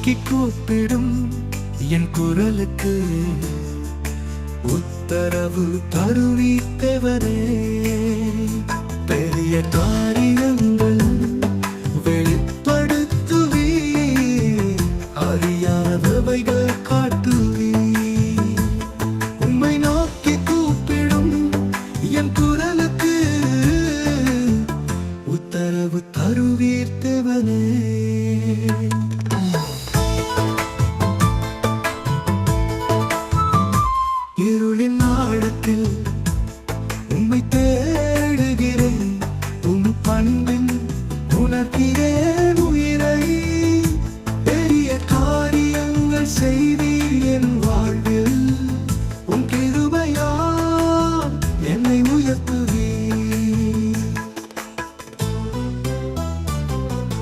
நோக்கி கூப்பிடும் என் குரலுக்கு உத்தரவு தருவி பெரிய காரி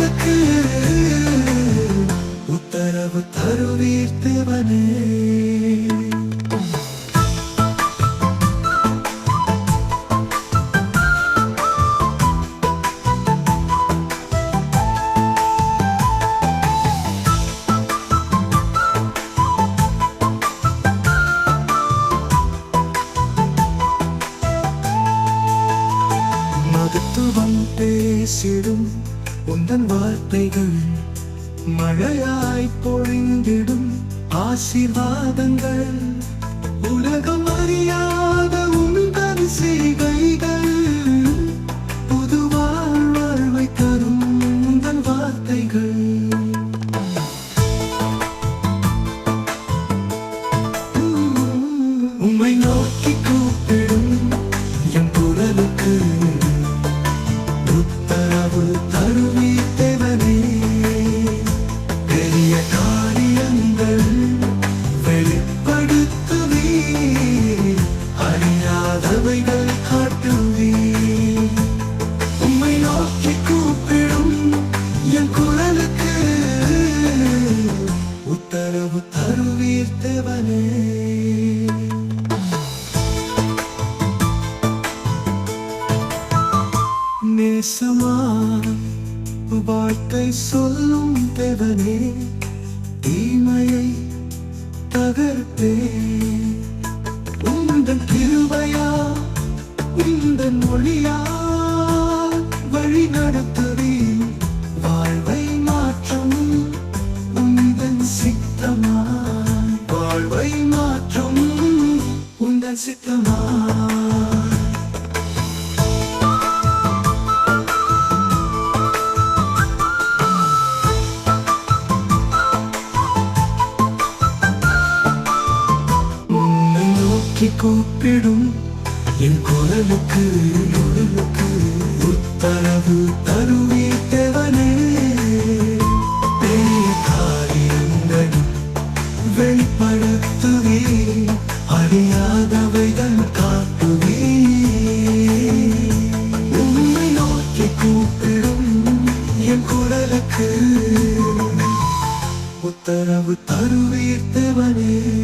உனக்கு குரலுக்கு உத்தரவு தருவீர்த்தவனே மகத்துவம் பேசிடும் உந்தன் வார்த்தைகள் மழையாய் பொழிந்திடும் ஆசீர்வாதங்கள். உலகம் அறியா நேசமா வாழ்க்கை சொல்லும் தேவனே தீமையை தகர்த்தே உந்தன் கிருபையா உந்தன் மொழியா வழி நடத்துவி. வாழ்வை மாற்றும் உந்தன் சித்தமா? வாழ்வை மாற்றும் உந்தன் சித்தமா? நோக்கி கூப்பிடும். என் குரலுக்கு குரலுக்கு உத்தரவு தருவீட்டவனே. பெரிய காரியங்கள் வெளிப்படுத்துவே அறியாதவைகள் காட்டுவே. உன்னை நோக்கி கூப்பிடும் என் குரலுக்கு உத்தரவு தருவீர்த்தவனே